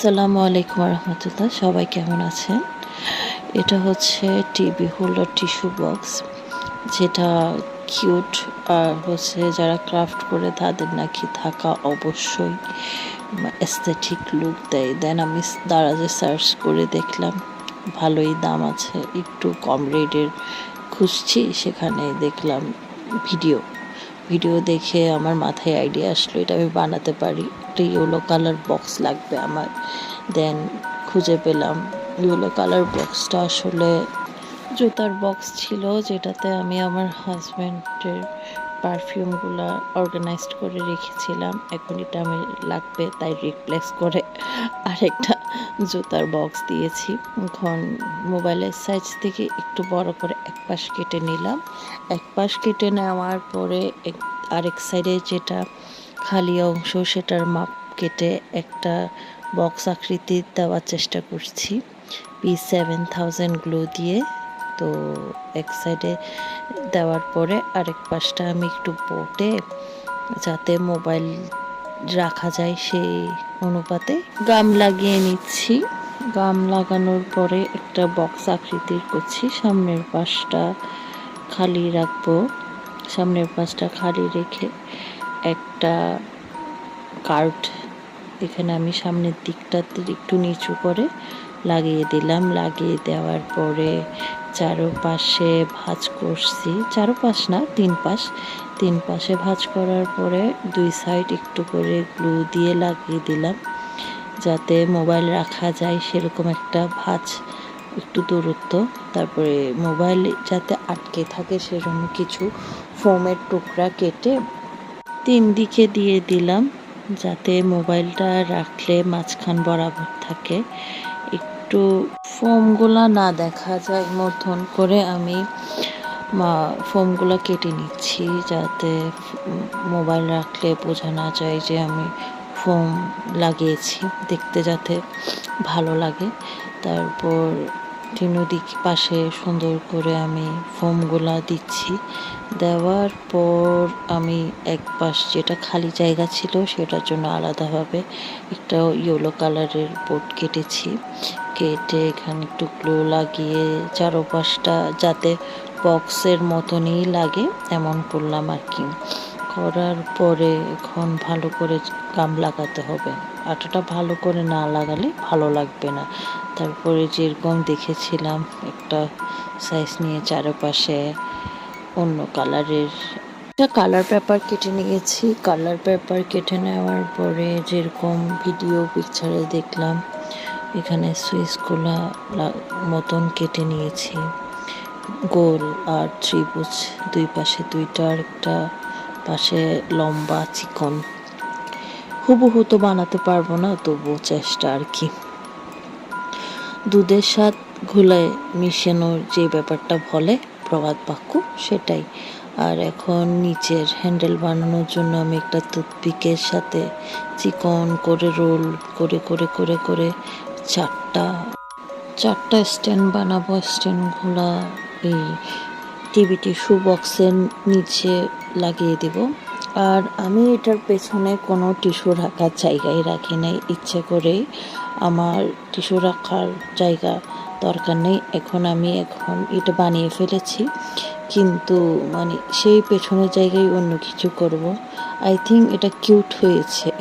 আসসালামু আলাইকুম রহমতুল্লাহ সবাই কেমন আছেন? এটা হচ্ছে টিভি হোল্ডার টিস্যু বক্স, যেটা কিউট, আর হচ্ছে যারা ক্রাফট করে তাদের নাকি থাকা অবশ্যই এস্থেটিক লুক দেয়। দেন আমি দারাজে সার্চ করে দেখলাম, ভালোই দাম আছে, একটু কম রেটের খুঁজছি, সেখানে দেখলাম ভিডিও ভিডিও দেখে আমার মাথায় আইডিয়া আসলো, এটা আমি বানাতে পারি। একটা ইয়েলো কালার বক্স লাগবে আমার। দেন খুঁজে পেলাম ইয়েলো কালার বক্সটা আসলে জুতার বক্স ছিল, যেটাতে আমি আমার হাজব্যান্ডের পারফিউমগুলো অর্গানাইজড করে রেখেছিলাম। এখন এটা আমি লাগবে, তাই রিপ্লেস করে আরেকটা জুতার বক্স দিয়েছি। এখন মোবাইলের সাইজ থেকে একটু বড় করে এক পাশ কেটে নিলাম। এক পাশ কেটে নেওয়ার পরে এক- আরেক সাইডে যেটা খালি অংশ সেটার মাপ কেটে একটা বক্স আকৃতির দেওয়ার চেষ্টা করছি। পি সেভেন থাউজেন্ড গ্লো দিয়ে। তো এক সাইডে দেওয়ার পরে আরেক পাশটা আমি একটু বোটে যাতে মোবাইল রাখা যায় সেই অনুপাতে। গাম লাগিয়ে নিচ্ছি। গাম লাগানোর পরে একটা বক্স আকৃতির করছি। সামনের পাশটা খালি রাখব। সামনের পাশটা খালি রেখে একটা কার্ড এখানে আমি সামনের দিকটাতে একটু নিচু করে লাগিয়ে দিলাম। লাগিয়ে দেওয়ার পরে চারোপাশে ভাঁজ করছি। চারোপাশ না, তিন পাশ। তিন পাশে ভাঁজ করার পরে দুই সাইড একটু করে গ্লু দিয়ে লাগিয়ে দিলাম। যাতে মোবাইল রাখা যায় সেরকম একটা ভাঁজ, একটু দূরত্ব। তারপরে মোবাইল যাতে আটকে থাকে সেজন্য কিছু ফোমের টুকরা কেটে তিন দিকে দিয়ে দিলাম। যাতে মোবাইলটা রাখলে মাঝখান বরাবর থাকে। একটু ফোমগুলা না দেখা যায়, মতন করে আমি ফোমগুলা কেটে নিচ্ছি যাতে মোবাইল রাখলে বোঝা না যায় যে আমি ফোম লাগিয়েছি, দেখতে যাতে ভালো লাগে। তারপর তিনদিক পাশে সুন্দর করে আমি ফোমগুলা দিচ্ছি। দেওয়ার পর আমি এক পাশ যেটা খালি জায়গা ছিল সেটার জন্য আলাদাভাবে একটা ইয়েলো কালারের বোর্ড কেটেছি। কেটে এখানে একটু গ্লো লাগিয়ে চারোপাশটা যাতে বক্সের মতনই লাগে, এমন করলাম আর কি। করার পরে এখন ভালো করে গাম লাগাতে হবে। আটাটা ভালো করে না লাগালে ভালো লাগবে না। তারপরে যেরকম দেখেছিলাম, একটা সাইজ নিয়ে চারপাশে অন্য কালারের একটা কালার পেপার কেটে নিয়েছি। কালার পেপার কেটে নেওয়ার পরে যেরকম ভিডিও পিকচারে দেখলাম, এখানে সুইচগুলা মতন কেটে নিয়েছি। গোল আর ত্রিভুজ দুই পাশে দুইটা আর একটা পাশে লম্বা চিকন। হুবহু তো বানাতে পারব না, তবুও চেষ্টা আর কি। দুধের স্বাদ ঘুলায় মিশানোর যে ব্যাপারটা বলে প্রবাদ বাক্য, সেটাই। আর এখন নিচের হ্যান্ডেল বানানোর জন্য আমি একটা টুথপিকের সাথে চিকন করে রোল করে করে করে করে চারটা চারটা স্ট্যান্ড বানাবো, স্ট্যান্ডগুলা, এই টিভি টিস্যু বক্সের নিচে লাগিয়ে দেব। আর আমি এটার পেছনে কোনো টিস্যু রাখার জায়গায় রাখি নাই। ইচ্ছে করেই আমার টিস্যু রাখার জায়গা দরকার নেই। এখন আমি এখন এটা বানিয়ে ফেলেছি। কিন্তু মানে সেই পেছনের জায়গায় অন্য কিছু করব। আই থিঙ্ক এটা কিউট হয়েছে।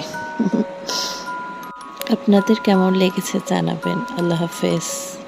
আপনাদের কেমন লেগেছে জানাবেন। আল্লাহ হাফেজ।